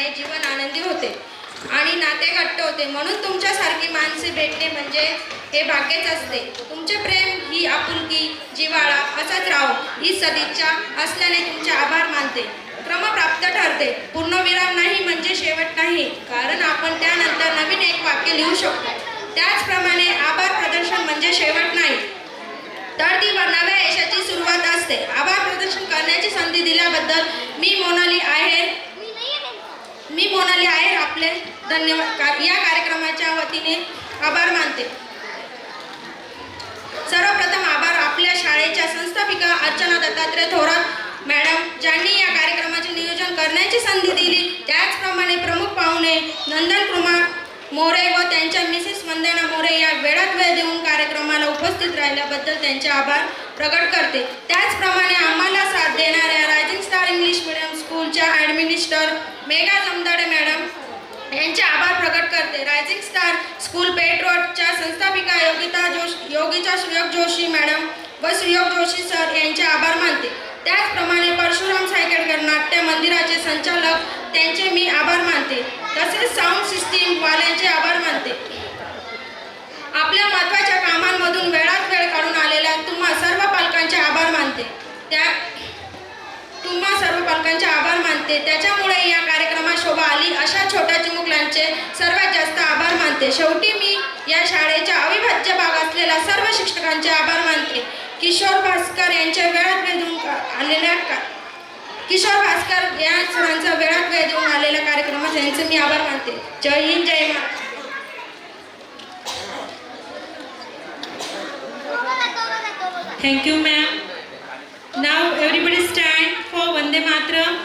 प्रेमाने जीवन आनंदी होते. आणि नाते घट्ट होते. म्हणून तुमच्यासारखी माणसे भेटणे म्हणजे हे भाग्यच असते. तुमचे प्रेम ही आपुलकी जिव्हाळा असाच राहो. ही सदिच्छा असल्याने तुमचे आभार मानते. क्रमप्राप्त ठरते. पूर्णविराम नाही म्हणजे शेवट नाही. कारण आपण त्यानंतर नवीन एक वाक्य लिहू शकतो. त्याचप्रमाणे आभार प्रदर्शन म्हणजे शेवट नाही. तर ती नव्या यशाची सुरुवात असते. आभार प्रदर्शन करण्याची संधी दिल्याबद्दल मी मोनाली आहे मी मोनाली आहेर आपले धन्यवाद. या कार्यक्रमाच्या वतीने आभार मानते. सर्वप्रथम आभार आपल्या शाळेच्या संस्थापिका अर्चना दत्तात्रय थोरात मॅडम ज्यांनी या कार्यक्रमाचे नियोजन करण्याची संधी दिली. त्याचप्रमाणे प्रमुख पाहुणे नंदन कुमार मोरे व त्यांच्या मिसेस वंदना मोरे या वेळात वेळ देऊन कार्यक्रमाला उपस्थित राहिल्याबद्दल त्यांचे आभार प्रकट करते. त्याचप्रमाणे आम्हाला साथ देणाऱ्या रायझिंग स्टार इंग्लिश मिडियम स्कूलच्या ॲडमिनिस्टर मेघा जमदाडे मॅडम यांचे आभार प्रकट करते. रायझिंग स्टार स्कूल पेट रोडच्या संस्थापिका योगिता जोश योगीच्या सुयोग जोशी मॅडम व सुयोग जोशी सर यांचे आभार मानते. त्याचप्रमाणे परशुराम सायकेडकर नाट्य मंदिराचे संचालक त्यांचे मी आभार मानते. तसेच साऊंड सिस्टीम वाल्यांचे आभार मानते. आपल्या महत्त्वाच्या कामांमधून वेळात वेळ काढून आलेल्या तुम्हा सर्व पालकांचे आभार मानते. त्या तुम्हा सर्व पालकांचे आभार मानते. त्याच्यामुळे या छोट्या चिमुकल्यांचे सर्वात जास्त आभार मानते शेवटी मी या शाळेच्या अविभाज्य भाग असलेल्या सर्व शिक्षकांचे आभार मानते किशोर भास्कर यांच्या वेळात का- आलेल्या का किशोर भास्कर या सरांचा वेळात वेळ देऊन आलेल्या कार्यक्रमात यांचे मी आभार मानते जय हिंद जय Maharashtra Thank you, ma'am. Now everybody stand for Vande Mataram.